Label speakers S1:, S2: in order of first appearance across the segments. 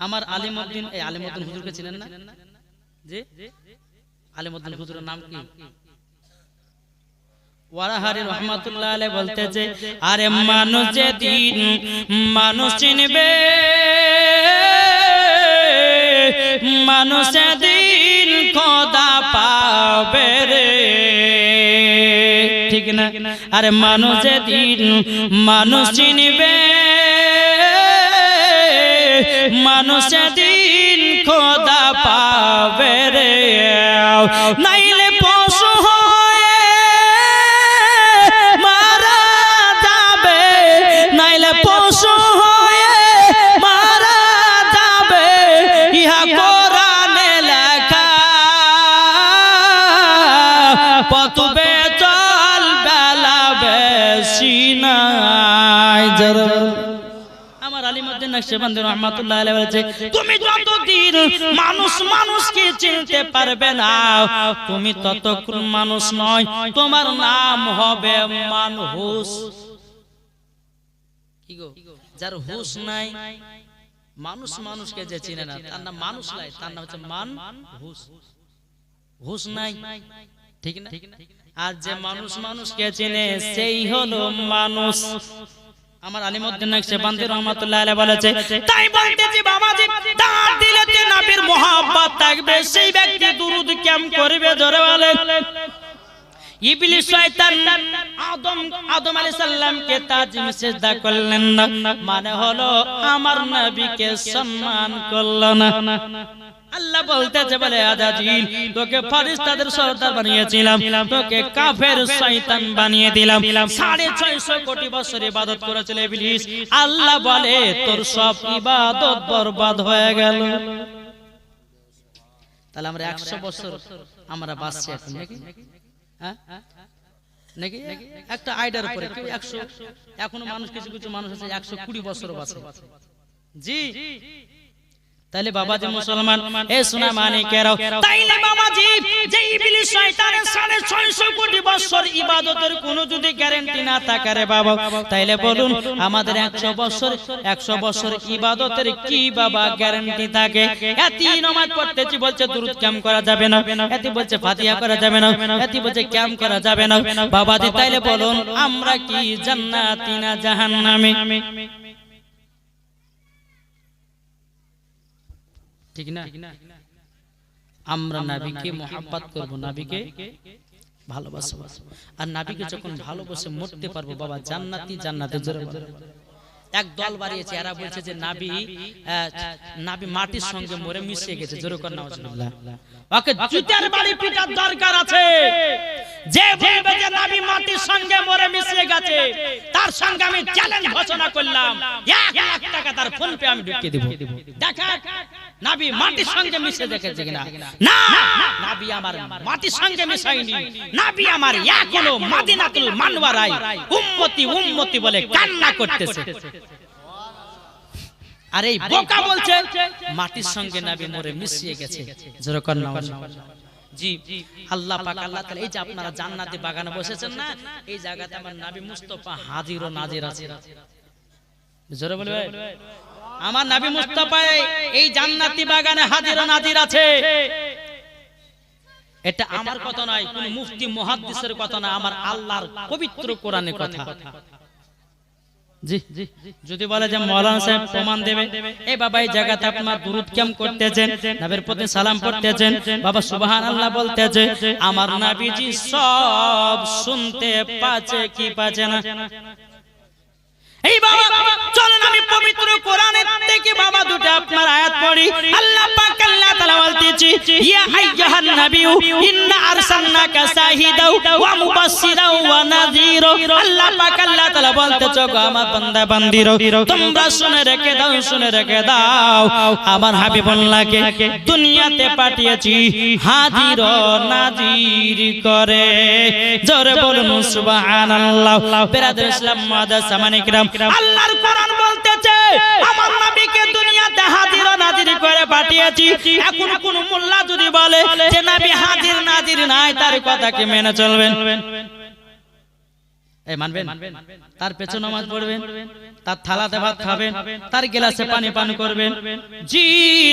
S1: আমার আলিমউদ্দিন এই আলিমউদ্দিন হুজুরকে চিনেন না? জি আলিমউদ্দিন হুজুরের নাম কি? ওয়ারাহারি রহমাতুল্লাহ আলাইহি বলতেছে আরে মানুষ যেদিন মানুষ চিনবে মানুষ যেদিন খোদা পাবে রে। ঠিক না? আরে মানুষ দিন মানুষ চিনবে মানুষ দিন খোদা পাবে রে। নাইলে পশু হয়ে মারা যাবে। নাইলে পশু হয়ে মারা যাবে। ইহা কোরআনে লেখা। পতবে চল বেলা বেশি আলিমুদ্দিন রহমাতুল্লাহ আলাইহি বলেছে, তুমি যতদিন মানুষ মানুষকে চিনতে পারবে না, তুমি ততক্ষণ মানুষ নয়, তোমার নাম হবে কি গো? যার নাই, মানুষ মানুষকে যে চিনে না, তার নাম মানুষ নাই, তার নাম হচ্ছে মান নাই, ঠিক না? আর যে মানুষ মানুষকে চেনে, সেই হলো মানুষ। আমার আলিমউদ্দিন নকশবন্দি রহমাতুল্লাহ আলাইহি বলেছে, তাই বলতেছি বাবাজি, দাঁত দিলেতে নবীর মোহাব্বত থাকবে, সেই ব্যক্তি দুরুদ কেম করবে জোরে বলে। ইবলিস শয়তান আদম আদম আলাইহিস সালামকে তাজিম সিজদা করলেন না মানে হলো আমার নবীকে সম্মান করল না। আল্লাহ বলতেছে বলে আজাজিল তোকে ফেরেশতাদের সর্দার বানিয়েছিলাম, তোকে কাফের শয়তান বানিয়ে দিলাম। 650 কোটি বছর ইবাদত করেছিল ইবলিস। আল্লাহ বলে, তোর সব ইবাদত বরবাদ হয়ে গেল। তাহলে আমরা 100 বছর আমরা বাঁচছি এখন, নাকি? হ্যাঁ? নাকি? একটা আইডিয়ার উপরে, কেউ 100 এখনও মানুষ, কিছু কিছু মানুষ আছে 120 বছর বাঁচে। জি? তাইলে বাবাজি মুসলমান এ সোনা মানিকেরাও তাইলে বাবাজি যে ইবলিস শয়তানের সাড়ে 600 কোটি বছর ইবাদতের কোনো যদি গ্যারান্টি না থাকে রে বাবা। তাইলে বলুন আমাদের 100 বছর 100 বছর ইবাদতের কি বাবা গ্যারান্টি থাকে? এতি নামাজ পড়তেছি বলছে দুরুদ কাম করা যাবে না। এতি বলছে ফাতিহা করা যাবে না। এতি বলছে কাম করা যাবে না। বাবাজি তাইলে বলুন আমরা কি জান্নাতি না জাহান্নামী? ঠিক না? আমরা নাবিকে মোহাব্বত করব নাবিকে ভালোবাসবো। আর নাবিকে যখন ভালোবাসে মরতে পারব বাবা জান্নাতি জান্নাতে জোরে এক দল বাড়িয়েছে এরা বলছে যে নাবি নাবি মাটির সঙ্গে মরে মিশে গেছে জোরে কর নাউজুবিল্লাহ ওকে জুতার বাড়ি পিটার দরকার আছে। যে বলবে যে নাবি মাটির সঙ্গে মরে মিশে গেছে তার সঙ্গে আমি চ্যালেঞ্জ ঘোষণা করলাম। এক লাখ টাকা তার ফোন পে আমি ঢুকিয়ে দেব। দেখা নাবি মাটির সঙ্গে মিশে দেখেছে কিনা? না নাবি আমার মাটির সঙ্গে মিশাইনি নাবি আমার এখনও মাদিনাতুল মানওয়ারাই। উম্মতি উম্মতি বলে কান্না করতেছে। আর এই বোকা বলছে মাটির সঙ্গে নাবি মরে মিশিয়ে গেছে। যেরকম জি আল্লাহ পাক আল্লাহ তাআলা এই যে আপনারা জান্নাতি বাগানে বসেছেন না এই জায়গাতে আমার নবী মুস্তাফা হাজির ও নাজির আছে। জোরে বলবে আমার নাবি মুস্তাফা এই জান্নাতি বাগানে হাজির নাজির আছে। এটা আমার কথা নয়, কোন মুফতি, মুহাদ্দিসের কথা না আমার আল্লাহর পবিত্র কোরআনের কথা। জি যদি বলে যে মৌলানা সাহেব প্রমাণ দেবে এই বাবা, এই জায়গাতে আপনার দুরুদ কেম করতেছেন? নবীর প্রতি সালাম পড়তেছেন? বাবা সুবহান আল্লাহ বলতেছে, আমার নবীজি সব শুনতে পাচ্ছে কি পাচ্ছে না। এই বাবা, চলুন আমি পবিত্র কোরআনের থেকে বাবা দুটো আপনার আয়াত পড়ি। আল্লাহ পাক আল্লাহ তাআলা বলতেছি ইয়া আইয়ুহান নাবিয়্যু, ইন্না আরসালনাকা শাহিদাও ওয়া মুবাশশিরাও ওয়া নাযীরা আল্লাহ পাক আল্লাহ তাআলা বলতেছে গো আমার বান্দা বান্দিরো তোমরা শুনে রেখে দাও, শুনে রেখে দাও। আমার হাবিবুল্লাহকে দুনিয়াতে পাঠিয়েছি হাজির নাজির করে। জোরে বলুন, সুবহানাল্লাহ। বেরাদুল ইসলাম মাদাস সামানিকরাম আল্লাহর কোরআন বলতেছে, আমার নবীকে দুনিয়াতে হাজির ও নাজির করে পাঠিয়েছি। এখন কোন মোল্লা যদি বলে যে, নবী হাজির নাজির নাই, তার কথা কি মেনে চলবেন? এই মানবেন তার পেছনে নামাজ পড়বেন তার থালাতে ভাত খাবেন তার গিলাসে পানি পান করবেন। জি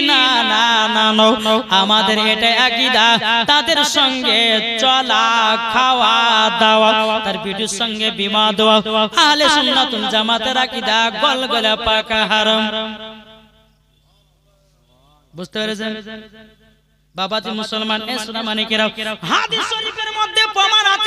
S1: না না না আমাদের এটা একইদা তাদের সঙ্গে চলা খাওয়া দাওয়া তার বিটির সঙ্গে বিমা দেওয়া আহলে সুন্নাতুল জামাতের আকীদা গলগলা পাকা হারাম। বুঝতে পেরেছেন? বাবাজি মুসলমান এ সুনামানিকেরা হাদিস শরীফের মধ্যে প্রমাণ আছে।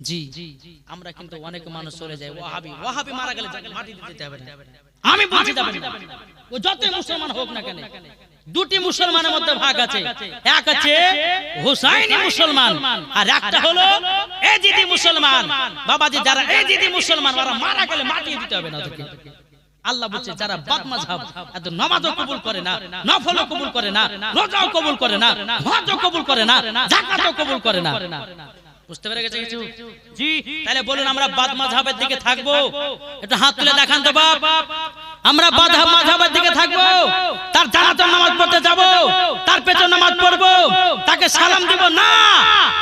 S1: জি। আমরা কিন্তু অনেক মানুষ চলে যায় ওয়াহাবি ওয়াহাবি মারা গেলে মাটি দিতে হবে না। আমি বলছি ও যতই মুসলমান হোক না কেন দুটি মুসলমানের মধ্যে ভাগ আছে। এক আছে হুসাইনি মুসলমান আর একটা হলো এজিদি মুসলমান। বাবাজি যারা এজিদি মুসলমান ওরা মারা গেলে মাটি দিতে হবে না ওদেরকে। আল্লাহ বলছে যারা বাদ মাযহাব এত নামাজও কবুল করে না নফলও কবুল করে না রোজাও কবুল করে না হজও কবুল করে না যাকাতও কবুল করে না। বুঝতে পেরে গেছে কিছু? জি। তাহলে বলুন আমরা বাদ মাযহাবের দিকে থাকব? একটু হাত তুলে দেখান তো বাপ। আমরা বাদ মাযহাবের দিকে থাকব? তার জানাজার নামাজ পড়তে যাব? তার পেছনে নামাজ পড়ব? তাকে সালাম দিব? না।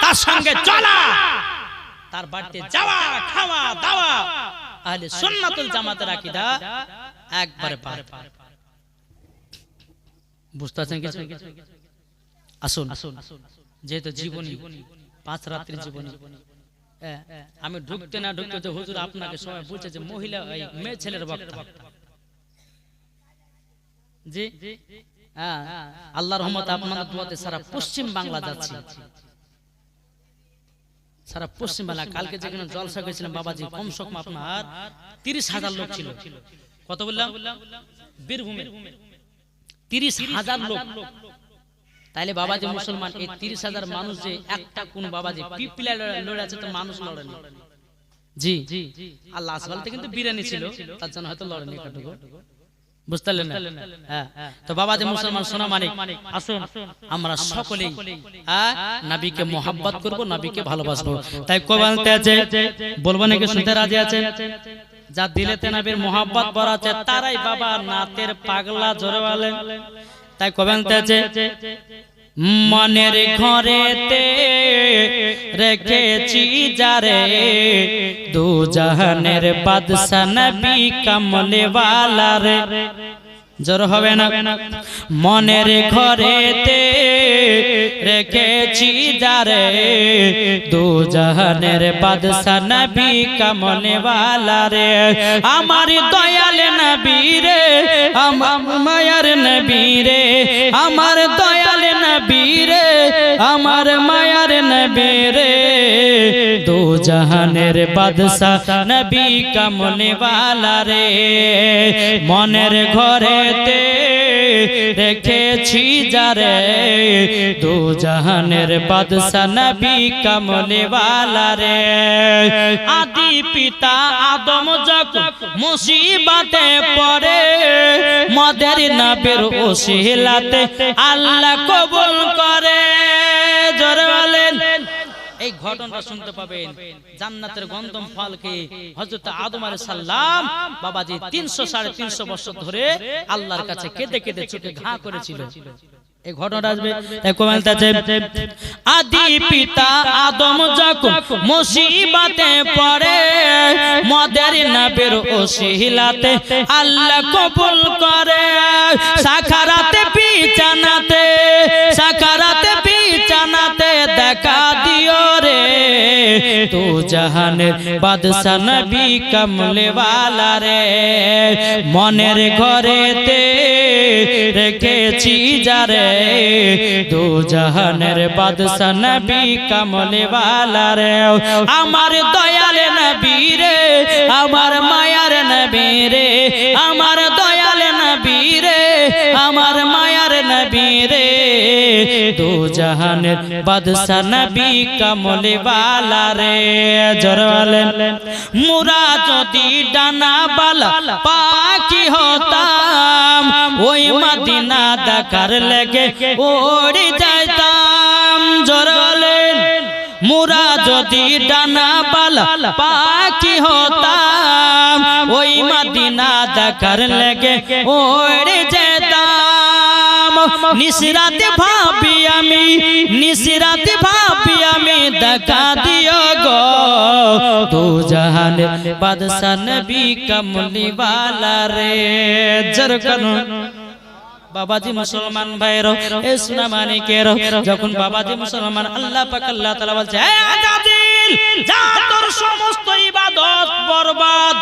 S1: তার সঙ্গে চলা। তার বাড়িতে যাওয়া খাওয়া দাওয়া। আহলে সুন্নাতুল জামাতের আকীদা একবারে পার বুঝতে পারছেন কিছু? আসুন। যেহেতু জীবনী। পাঁচ রাত্রির জীবনী। আমি ঢুকতে না ঢুকতে তো হুজুর আপনাকে সবাই বলছে যে মহিলা, এই মেয়ে ছেলের বক্তা। জি? হ্যাঁ আল্লাহর রহমত আপনাদের দোয়াতে সারা পশ্চিম বাংলা যাচ্ছে। সারা পশ্চিম বাংলা, কালকে যেখানে জলসা করেছিলাম বাবাজি, কম সম আপনার তিরিশ হাজার লোক ছিল। কত বললাম? বীরভূমে। তিরিশ হাজার লোক। তাইলে বাবাজি মুসলমান এই তিরিশ হাজার মানুষ যে একটা কোন বাবাজি পিপিলা লড়ে আছে তো মানুষ লড়েনি। জি জি। আল্লাহ আসবালতে কিন্তু বিরিয়ানি ছিল তার জন্য হয়তো লড়েনি বুঝতে হ্যাঁ। তো বাবাজি মুসলমান সোনা মানিক আসুন। আমরা সকলেই হ্যাঁ নবীকে মোহাব্বত করব নবীকে ভালোবাসবো। তাই কোবালতে আছে বলব নাকি শুনতে রাজি আছে। যা দিলেতে নবীর আছে তারাই বাবা নাতের পাগলা জোরে বলেন তাই কবেনতে আছে? মনের ঘরেতে রেখেছি যারে। দু জাহানের বাদশা নবী কামলে বালারে রে জোর হবে না। মনের ঘরেতে রেখেছি যারে দু জাহানের বাদশা নবী কামনে ওয়ালা রে। আমার দয়াল নবী রে আমার মায়ার নবী রে। আমার দয়াল নবী রে আমার মায়ার নবী রে দু জাহানের বাদশা নবী কামলে ওয়ালা রে মনের ঘরেতে রেখেছি যারে, দু জাহানের বাদশা নবী কামলে ওয়ালা রে আদি পিতা আদম যখন মুসিবতে পড়ে মদের নবীর ওসিলাতে আল্লাহ কবুল করে। জোরে বলেন। এই ঘটনাটা শুনতে পাবেন। জান্নাতের গন্ধম ফল ফলকে হযরত আদম আলাইহিস সালাম বাবাজি 300 সাড়ে 300 বছর ধরে আল্লাহর কাছে কেঁদে কেঁদে চোখে ঘা করেছিল। এই ঘটনাটা আসবে। কমেন্ট আছে আদি পিতা আদম যখন মুসিবতে পড়ে মদের নবীর ওসিলাতে আল্লাহ কবুল করে। সাখারাতে বিছানাতে সাখারাতে রে তু জাহানের বাদশা নবী কমলে ওয়ালা রে মনের ঘরেতে রেখেছি যারে দু জাহানের বাদশা নবী কমলে ওয়ালা রে আমার দয়াল নবী রে আমার মায়ার নবী রে আমার দয়াল নবী রে আমার মায়ার নবী রে। দু জাহানের বাদশা নবী কমলে বালা রে। জরওয়ালেন। মুরা যদি ডানা বালা পাখি হতাম ওই মদিনা দেখার লেগে ওড়ে যাইতাম। জরওয়ালেন মুরা যদি ডানা বালা পাখি হতাম ওই মদিনা দেখার লেগে ওড়ে যেতাম। নিশরাতে ভাবি আমি নিশরাতে ভাবি আমি দেখা দিও গো। দু জাহান বাদশা নবী কমলি वाला রে জরকন বাবাজি মুসলমান ভাইরো এ সোনা মানিকের যখন বাবাজি মুসলমান আল্লাহ পাক আল্লাহ তাআলা বলছে আজাদিল যা তোর সমস্ত ইবাদত বরবাদ।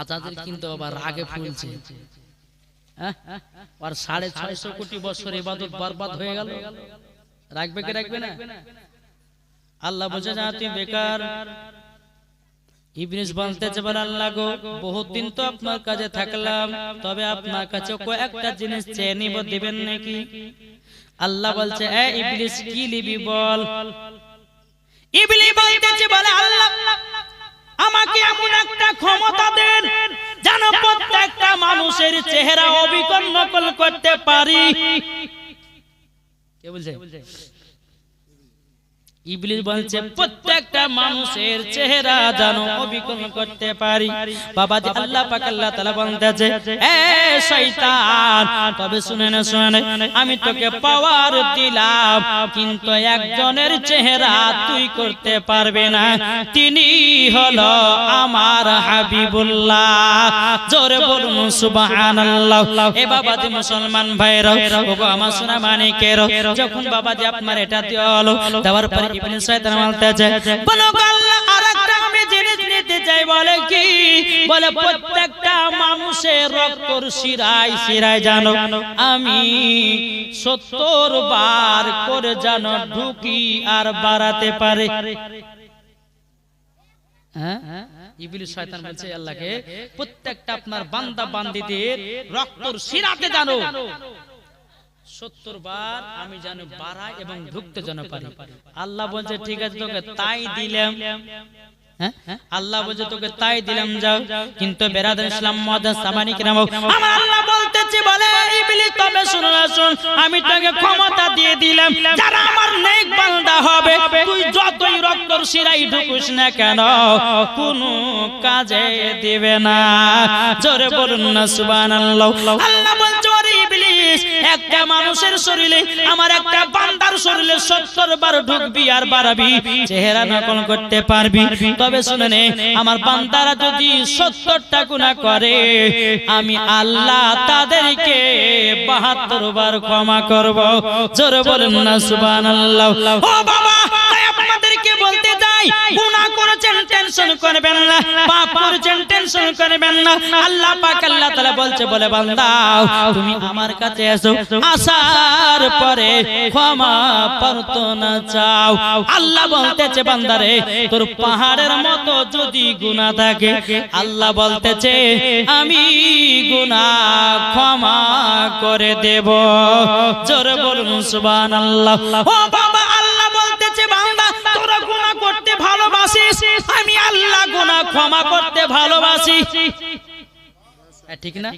S1: আজাদিল কিন্তু আবার রাগে ফুলছে। হ্যাঁ? আর সাড়ে ছয়শো কোটি বছর ইবাদত বরবাদ হয়ে গেল। রাখবে কি রাখবে না? আল্লাহ বোঝা যা তুই বেকার ইবলিস বলতেছে বলে আল্লাহ গো বহুত দিন তো আপনার কাছে থাকলাম তবে আপনার কাছে কয়েকটা জিনিস চেয়ে নিব দিবেন নাকি? আল্লাহ বলছে এ ইবলিস কি লিবি বল? ইবলি বলতেছে বলে আল্লাহ আমাকে এমন একটা ক্ষমতা দেন যেন প্রত্যেকটা মানুষের চেহারা অবিকল নকল করতে পারি। কে বলছে? ইবলিস বলছে প্রত্যেকটা মানুষের চেহারা অবিকল করতে পারি। বাবা জি আল্লাহ পাক আল্লাহ তাআলা বলতেছে এ শয়তান তবে শুনে না শুনে আমি তোকে পাওয়ার দিলাম কিন্তু একজনের চেহারা তুই করতে পারবে না। তিনি হলো আমার হাবিবুল্লাহ। জোরে বলুন সুবহানাল্লাহ। এ বাবা মুসলমান ভাইরা ওগো আমার সোনা মানিকের যখন বাবা আপনার এটা দিল দেওয়ার পরে শয়তান আরেকটা আমি জিনিস নিতে চাই, বলে কি? বলে, প্রত্যেকটা মানুষের রক্তর জানো আমি সত্তর বার করে জানো ঢুকি আর বাড়াতে পারে। হ্যাঁ? আল্লাহকে, প্রত্যেকটা আপনার বান্দা বান্দিদের রক্তর শিরাতে জানো সত্তর বার আমি যেন বাড়াই এবং ঢুকতে যেন পারি। আল্লাহ বলছে ঠিক আছে তোকে তাই দিলাম। হ্যাঁ? আল্লাহ বলছে তোকে তাই দিলাম যাও। কিন্তু বেরাদার ইসলাম মহাদাস সামানি আমার আল্লাহ বলতেছে বলে ইবলিস তবে শুনো না শুন আমি তোকে ক্ষমতা দিয়ে দিলাম। যারা আমার নেক বান্দা হবে তুই যতই রক্তর শিরাই ঢুকুস না কেন কোনো কাজে দিবে না। জোরে বলুন না সুবহানাল্লাহ। আল্লাহ বলছে একটা মানুষের শরীরে, আমার একটা বান্দার শরীরে সত্তর বার ঢুকবি আর বাড়াবি, চেহারা নকল করতে পারবি। তবে শুনে নে, আমার বান্দারা যদি সত্তরটা গুণা করে, আমি আল্লাহ তাদেরকে বাহাত্তর বার ক্ষমা করব। জোরে বলেন না, সুবহানাল্লাহ। ও যাই গুনাহ করেছেন টেনশন করবেন না। পাপ করেছেন টেনশন করবেন না। আল্লাহ পাক আল্লাহ তাআলা বলছে বলে বান্দা তুমি আমার কাছে এসো। আসার পরে ক্ষমা প্রার্থনা চাও। আল্লাহ বলতেছে বান্দারে তোর পাহাড়ের মতো যদি গুনাহ থাকে আল্লাহ বলতেছে আমি গুনাহ ক্ষমা করে দেব। জোরে বলুন সুবহানাল্লাহ। ও বাবা ভালোবাসিস? আমি আল্লাহ গুনাহ ক্ষমা করতে ভালোবাসি। হ্যাঁ, ঠিক না?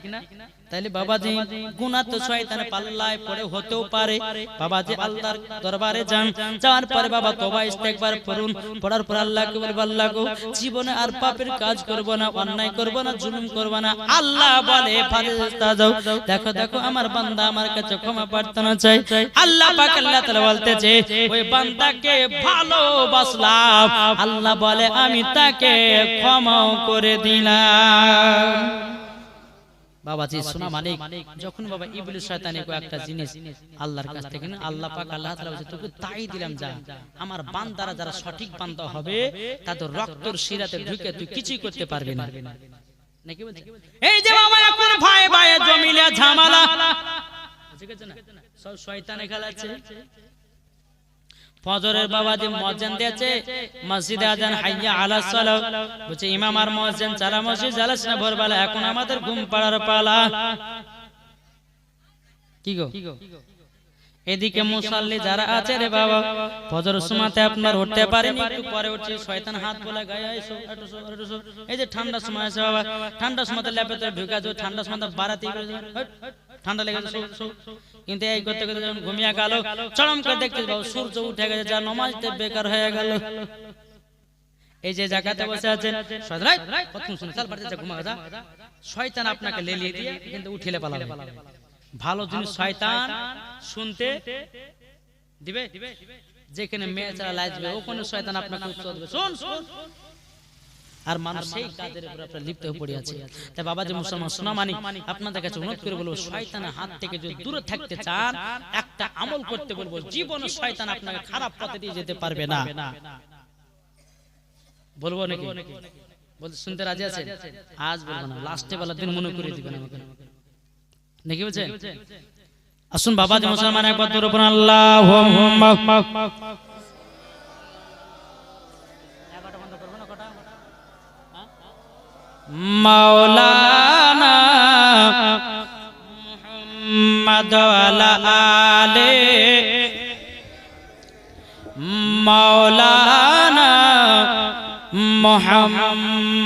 S1: তাইলে বাবাজি, গুনাহ তো শয়তানের পাল্লায় পড়ে হতেও পারে। বাবাজি, আল্লাহর দরবারে যান। যাওয়ার পরে বাবা তওবা ইস্তেগফার করুন পড়ার পর আল্লাহকে বলব আল্লাহ গো জীবনে আর পাপের কাজ করব না, অন্যায় করব না, জুলুম করব না। আল্লাহ বলে, ফারিস্তা যাও। দেখো দেখো, আমার বান্দা আমার কাছে ক্ষমা প্রার্থনা চাই আল্লাহ পাক আল্লাহ তাআলা বলতেছে, ওই বান্দাকে ভালোবাসলাম। আল্লাহ বলে, আমি তাকে ক্ষমাও করে দিলাম। বাবাজি সোনা মালিক যখন বাবা ইবলিস শয়তানি কো একটা জিনিস আল্লাহর কাছ থেকে আল্লাহ পাক আল্লাহ তাআলা বলছে তোকে তাই দিলাম যা। আমার বান্দারা যারা সঠিক বান্দা হবে তাদের রক্তর শিরাতে ঢুকে তুই কিছুই করতে পারবি না। নাকি বলছে? এই যে বাবা এখন ভাই ভাই জমিলে ঝামেলা? ঠিক আছে না? সব শয়তানে খেলাচ্ছে ফজরের বাবা যে মসজিদ দিয়েছে মসজিদে আজান হাইয়া আলা সালাত। বলছে ইমাম আর মুয়াজ্জিন চালা মসজিদ জ্বালাস না ভোরবেলা এখন আমাদের ঘুম পাড়ার পালা। কি গো? এদিকে মুসাল্লি যারা আছে রে বাবা ফজর সময়তে আপনার উঠতে পারেনি একটু পরে উঠছে শয়তান হাত বলে গায়ে। এই যে ঠান্ডার সময় আছে বাবা ঠান্ডার সময়তে ল্যাপে তো ঢুকে যাও ঠান্ডার সময় ঠান্ডা লেগে। কিন্তু এই করতে করতে যখন ঘুমিয়ে গেল চরম করে দেখতে বাবু সূর্য উঠে গেছে যা নমাজতে বেকার হয়ে গেল। এই যে জায়গাতে বসে আছেন শয়তান, রাই, রাই, শুনে, চল বাড়িতে যা, ঘুমা যা। শয়তান আপনাকে লেলিয়ে দিয়ে কিন্তু উঠিলে পালাবে ভালো জিনিস শয়তান শুনতে দিবে? যেখানে মেয়ে ছাড়া লাজবে ওখানে শয়তান আপনাকে উৎসাহ দেবে। শোন শোন। আর মানুষ সেই কাজের উপর আপনার লিপ্ত হয়ে পড়ে আছে। তাই বাবা যে মুসলমান, শোনা মানি আপনাদের কাছে অনুরোধ করে বলব, শয়তানের হাত থেকে যদি দূরে থাকতে চান, একটা আমল করতে বলব জীবনে শয়তান আপনাকে খারাপ পথে দিয়ে যেতে পারবে না। বলব নাকি? বলতে শুনতে রাজি আছে আজ বলব না লাস্টে বেলা দিন মনে করে দিবেন আমাকে। নাকি বলছে আসুন বাবা যে মুসলমান, একবার উপর আল্লাহ মাওলানা মুহাম্মদ ওয়ালা আলে মাওলানা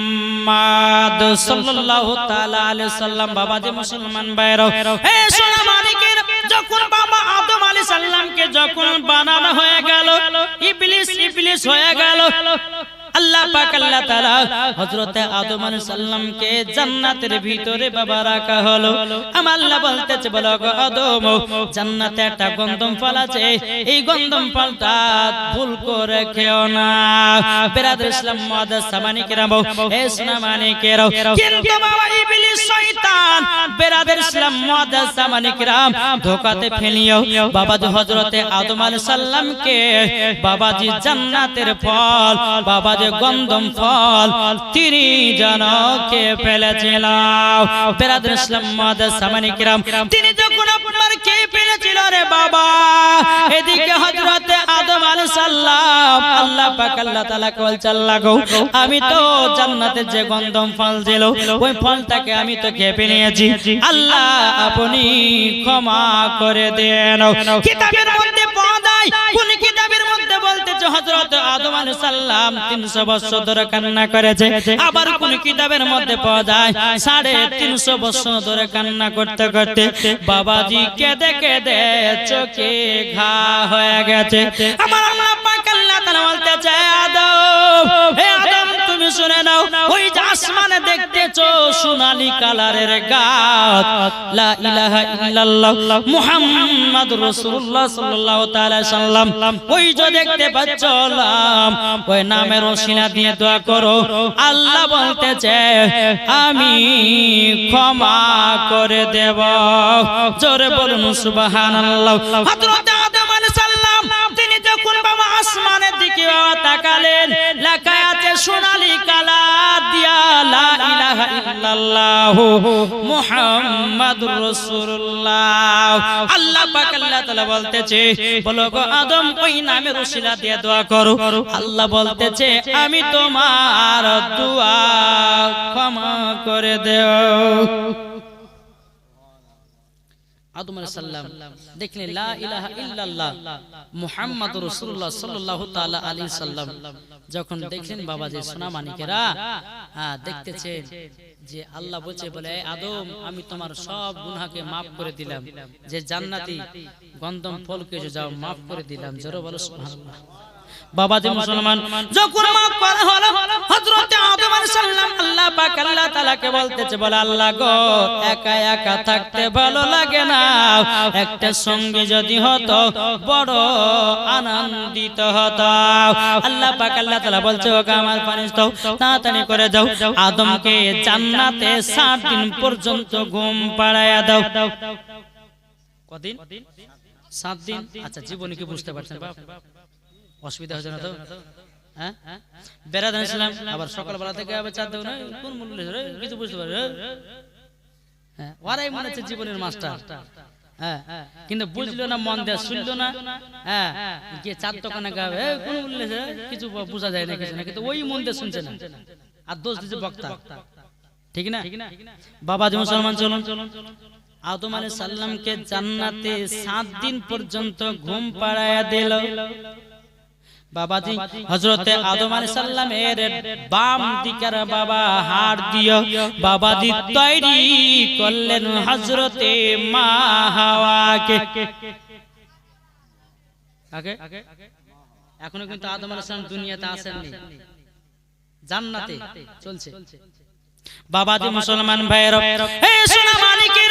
S1: মুহাম্মদ সাল্লাল্লাহু তাআলা আলাইহি সাল্লাম বাবা যে মুসলমান ভাইরা হে সোনা মানিকের যখন বাবা আদম আলাইহিস সালামকে যখন বানানো হয়ে গেল, ইবলিস ইবলিস হয়ে গেল আল্লাহ পাক আল্লাহ তাআলা হযরত আদম আলাইহিস সালামকে জান্নাতের ভিতরে বাবা রাখা হলো আমার আল্লাহ বলতেছে বলো গো আদম জান্নাতে একটা গন্ধম ফল আছে এই গন্ধম ফলটা ভুল করে খেও না বেরাদর ইসলাম মুআদ্দাস সামানি কেরাম হে সোনা মানিকেরাও কিন্তু বাবা ইবলিস শয়তান বেরাদর ইসলাম মুআদ্দাস সামানি কেরাম ধোকাতে ফেলিও বাবা যে হযরতে আদম আলাইহিস সালামকে বাবাজি জান্নাতের ফল বাবা যে গন্ধম ফল তিনি জনকে ফেলেছিল বেরাদর ইসলাম সামানি কেরাম তিনি যখন আপনার কে ফেলেছিল রে বাবা? এদিকে হযরতে আদম আলাইহিস সালাম। আল্লাহ পাক আল্লাহ তাআলা কল চাল্লা গো আমি তো জান্নাতের যে গন্ধম ফল ছিল ওই ফলটাকে আমি তো খেপে নিয়েছি। আল্লাহ আপনি ক্ষমা করে দেন কিতাবের মধ্যে পাওয়া যায় কোন হযরত আদম আলাইহিস সালাম 300 বছর ধরে কান্না করেছে। আবার কোন কিতাবের মধ্যে পাওয়া যায় 350 বছর ধরে কান্না করতে করতে বাবাজি কেঁদে কেঁদে চোখে ঘা হয়ে গেছে। আমার আল্লাহ পাক আল্লাহ তাআলা বলতেছে, আদম, হে আদম শুনে নাও, ওই যে আসমানে দেখতেছো সোনালী কালারের গাছ। তাআলা সাল্লাম। ওই যে দেখতে পাচ্ছ ওই দিয়ে দোয়া করো। আল্লাহ বলতেছে, আমি ক্ষমা করে দেব। জোরে বলুন হযরত যখন বাবা আসমানের দিকে তাকালেন, লেখা আছে সোনালী কালার দিয়া, লা ইলাহা ইল্লাল্লাহ মুহাম্মাদুর রাসূলুল্লাহ। আল্লাহ পাক আল্লাহ তাআলা বলতেছে, বলো গো আদম, ওই নামের উসিলা দিয়ে দোয়া করো। আল্লাহ বলতেছে, আমি তোমার দোয়া ক্ষমা করে দেও। আদম দেখলেন লা ইলাহা ইল্লাল্লাহ মুহাম্মাদুর রাসূলুল্লাহ সাল্লাল্লাহু তাআলা আলাইহি সাল্লাম যখন দেখলেন বাবা যে সোনা মানিকেরা হ্যাঁ দেখতেছে যে আল্লাহ বলছে বলে আদম আমি তোমার সব গুনাহকে maaf করে দিলাম। যে জান্নাতি গন্ধম ফলকে যাও maaf করে দিলাম। জোরে বলো সুবহানাল্লাহ। বাবা যে মুসলমান, যখন মাফ করা হলো, হযরত আদম আলাইহিস সালাম আল্লাহ পাক আল্লাহ তাআলাকে বলতেছে, বলে, আল্লাহ গো, একা একা থাকতে ভালো লাগে না। একটা সঙ্গী যদি হতো, বড় আনন্দিত হতো। আল্লাহ পাক আল্লাহ তাআলা বলছে ওকে আমার পানিস দাও তাড়াতাড়ি করে যাও আদমকে জান্নাতে 7 দিন পর্যন্ত ঘুম পাড়ায়া দাও। কদিন? সাত দিন? আচ্ছা জীবনে কি বুঝতে পারছেন? বাপ অসুবিধা হচ্ছে না তো? হ্যাঁ? বেড়াতে আবার সকালবেলা থেকে আবার চার দেবো না? কোন মূল্য কিছু বুঝতে পারে হ্যাঁ ওরাই মনে হচ্ছে জীবনের মাস্টার। হ্যাঁ কিন্তু বুঝলো না, মন দেয়া শুনলো না। হ্যাঁ গিয়ে চার দোকানে গাবে কোন মূল্য কিছু বোঝা যায় না, কিছু না। কিন্তু ওই মন দিয়ে শুনছে না। আর দোষ দিচ্ছে বক্তা। ঠিক না? বাবা যে মুসলমান, চলুন। আদম আলাইহিস সালামকে জান্নাতে সাত দিন পর্যন্ত ঘুম পাড়ায়া দিল। বাবাজি হজরতে আদম আলাইহিস সালামের বাম দিকের বাবা হাড় দিও বাবাজি তৈরি করলেন হজরতে মা হাওয়াকে। আগে? এখনও কিন্তু আদম আলাইহিস সালাম দুনিয়াতে আসেননি। জান্নাতে চলছে। বাবাজি মুসলমান ভাইয়ের হে সোনা মানিকের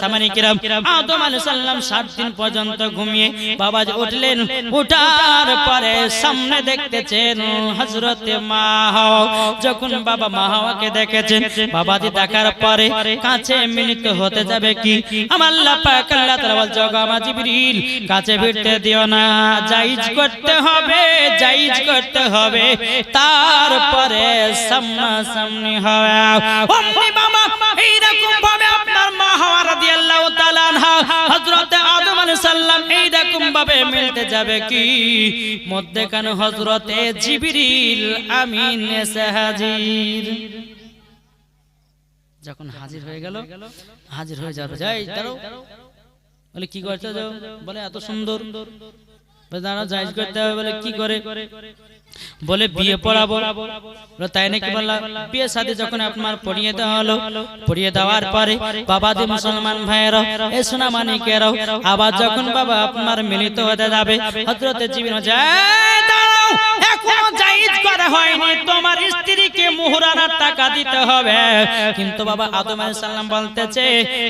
S1: সামানি কিরাম আদম আলাইহিস সালাম 60 দিন পর্যন্ত ঘুমিয়ে বাবাজি উঠলেন, উঠার পরে সামনে দেখতেছেন হযরতে মা যখন বাবা মা দেখেছেন, বাবাজি দেখার পরে কাছে মিলিত হতে যাবে কি? আমার কাছে ভিড়তে দিও না। জায়েজ করতে হবে জায়েজ করতে হবে। তারপরে সামনা সামনি হবে। অমনি বাবা, এইরকম ভাবে আপনার মা হাওয়া রাদিয়াল্লাহু তাআলা আনহা, হযরত আদম যখন হাজির হয়ে গেল, হাজির হয়ে যাবে। যাই, দাঁড়াও। বলে কি করতে যাও বলে এত সুন্দর। বলে জায়জ করতে হবে। বলে কি করে? বলে বিয়ে পড়াবো। তাই নাকি বললাম বিয়ে সাথে যখন আপনার পড়িয়ে দেওয়া হলো পড়িয়ে দেওয়ার পরে বাবা দি মুসলমান ভাইয়েরা এ সোনা মানিকেরাও আবার যখন বাবা আপনার মিলিত হতে যাবে হজরতে জীবন যায় এখনও জায়েজ করা হয়নি। তোমার স্ত্রীকে মুহরানার টাকা দিতে হবে। কিন্তু বাবা আদম আলাইহিস সালাম বলতেছে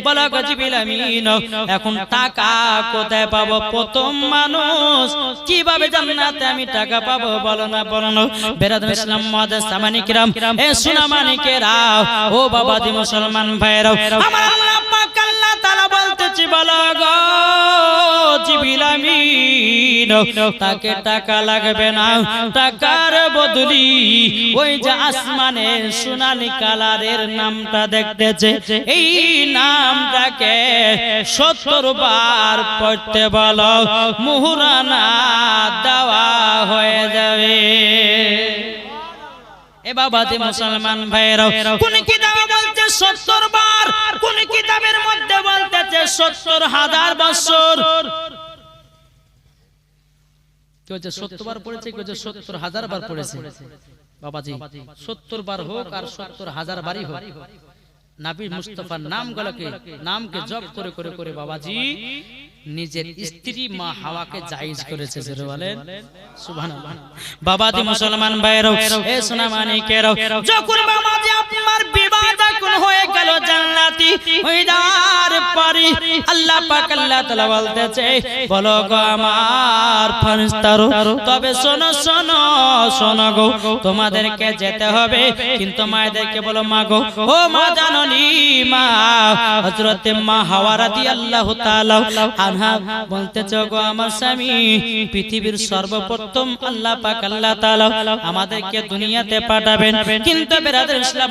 S1: বলো গো আমিন এখন টাকা কোথায় পাবো? প্রথম মানুষ। কীভাবে জান্নাতে আমি টাকা পাবো? বলো না বলো না। বেরাদুল ইসলাম মুআদ্দিস সামানি এ সোনা ও বাবা দি মুসলমান ভাইরা আমার আল্লাহ আল্লাহ বলতেছি তাকে টাকা লাগবে না, টাকার বদলি ওই যে আসমানে সোনালি কালারের নামটা দেখতেছে, এই নামটাকে সত্তর বার পড়তে বলো, মুহুরানা দেওয়া হয়ে যাবে। এ বাবাতে মুসলমান কোন কিতাবে বলছে সত্তর বার কোন কিতাবের মধ্যে বলতেছে সত্তর হাজার বছর। হচ্ছে সত্তর হাজার বাবাজি স্ত্রী মা হাওয়াকে মুসলমান যখন হয়ে গেল জান্নাতি আল্লাহ পাক আল্লাহ তাআলা বলতেছে, বলো গো আমার তবে শোনো শোনো শোনো গো, তোমাদেরকে যেতে হবে। কিন্তু মায়েদেরকে বলো, মা গো, ও মা জাননি মা, হযরতে মা হাওয়া রাদিয়াল্লাহু তাআলা আনহা বলতেছে, গো আমার স্বামী, পৃথিবীর সর্বপ্রথম আল্লাহ পাক আল্লাহ তাআলা আমাদেরকে দুনিয়াতে পাঠাবেন। কিন্তু বেরাদের ইসলাম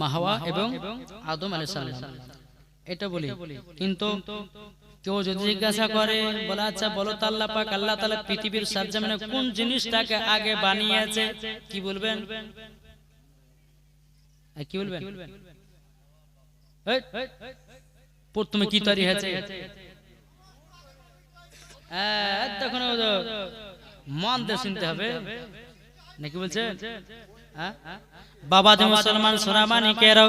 S1: মাহাওয়া এবং আদম আলাইহিস সালাম। এটা বলি। কিন্তু কেউ যদি জিজ্ঞাসা করে বলে আচ্ছা বলো তো আল্লাহ পাক আল্লাহ তাআলা পৃথিবীর সার্জামিনে কোন জিনিসটাকে আগে বানিয়েছে? কি বলবেন? কি বলবেন? প্রথমে কি তৈরি হয়েছে? হ্যাঁ, তখন মন দিয়ে শুনতে হবে। নাকি বলছে? বাবা যে মুসলমান সোনামানি কেরো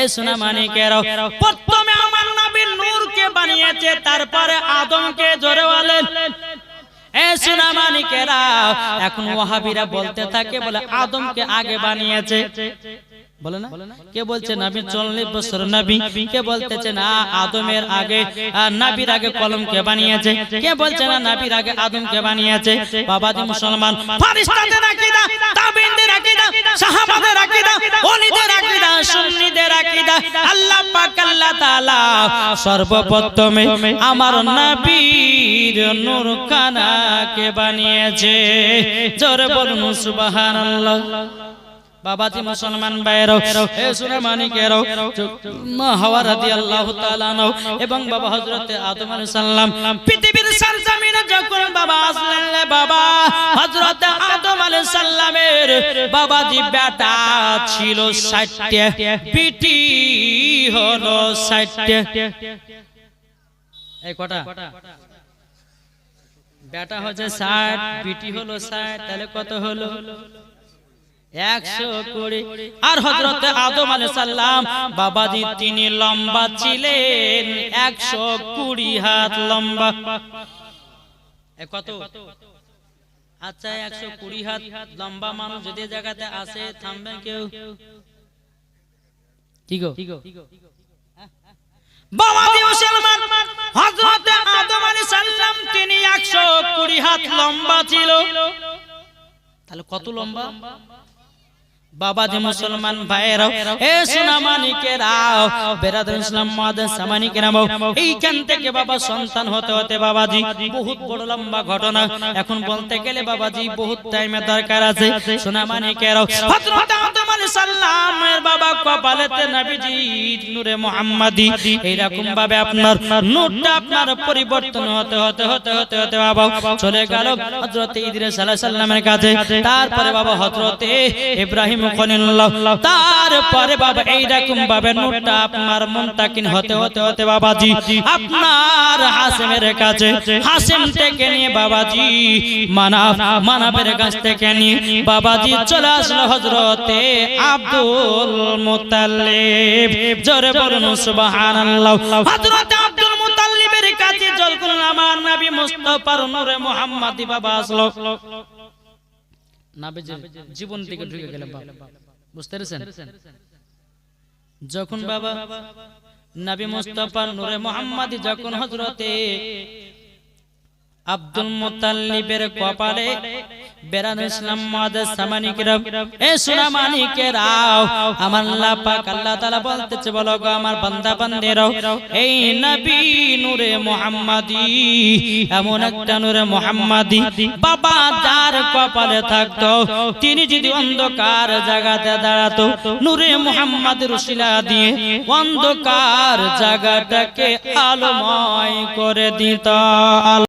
S1: এই সোনামানি কেরাও প্রথমে আমার নবী নূরকে বানিয়েছে, তারপরে আদমকে জোরে বলেন এখন ওয়াহাবিরা বলতে থাকে, বলে আদমকে আগে বানিয়েছে। বলে না? কে বলছে নবী চল্লিশ বছর নবী কে বলতেছে না আদমের আগে নাবির আগে কলম কে বানিয়েছে? কে বলছে না নাবির আগে আদম কে বানিয়েছে? বাবাজি মুসলমান ফারিস্তাদের আকীদা তাবিনদের আকীদা সাহাবাদের আকীদা ওলিদের আকীদা সুন্নিদের আকীদা আল্লাহ পাক আল্লাহ তাআলা সর্বপ্রথমে আমার নবীর নূর কানাকে বানিয়েছে। জোরে বলুন সুবহানাল্লাহ। বাবাজি মুসলমান ভাইয়েরও, এ সুরে মানিকেরও মা হাওয়া রাদিয়াল্লাহু তাআলা আনহু এবং বাবা হযরতে পৃথিবীর যখন বাবা আসলেন বাবা বাবাজি বেটা ছিল 60টা পিটি হলো 60টা এই কটা? বেটা হচ্ছে 60 পিটি হলো 60 তাহলে কত হলো? একশো কুড়ি। আর হজরত আদম সাল্লাম বাবাজি তিনি লম্বা ছিলেন। একশো কুড়ি হাত লম্বা। কত? আচ্ছা একশো কুড়ি হাত লম্বা মানুষ যদি জায়গাতে আসে থামবে কেউ? কি বাবাজি মুসলমান হযরত আদম আলাইহিস সালাম তিনি 120 হাত লম্বা ছিল। তাহলে কত লম্বা? বাবা যে মুসলমান ভাইয়েরাও এ সোনা মানিকেরাও ইসলাম এইখান থেকে বাবা সন্তান হতে হতে বাবাজি বহুত বড় লম্বা ঘটনা। এখন বলতে গেলে বাবাজি বহুত টাইমের দরকার আছে। সোনা মানিকেরাও হযরত এইরকম ভাবে আপনার হতে হতে হতে তারপরে বাবা হযরতে ইব্রাহিম তারপরে বাবা এইরকম ভাবে নূরটা আপনার মুনতাকিন হতে হতে হতে বাবাজি, আপনার হাসিমের কাছে। হাসিম থেকে নিয়ে বাবাজি, মানাব, মানাবের কাছ থেকে নিয়ে বাবাজি চলে আসলো হযরতে আব্দুল মুতাল্লিব জোরে বলুন সুবহানাল্লাহ। হযরতে আব্দুল মুতাল্লিবের কাছে যখন আমার নবী মুস্তাফার নূরে মুহাম্মাদি বাবা আসলো। নাবিজের জীবন থেকে ঢুকে গেলেন বাবা বুঝতে পেরেছেন? যখন বাবা নবী মুস্তাফা নূরে মুহাম্মাদি যখন হযরতে আব্দুল মুতাল্লিবের কপালে মুহাম্মাদি মুহাম্মাদি, বাবা কপালে থাকতো, তিনি যদি অন্ধকার জায়গাতে দাঁড়াতো, নূরে মুহাম্মাদের উসিলা দিয়ে অন্ধকার জায়গাটাকে আলোময় করে দিত।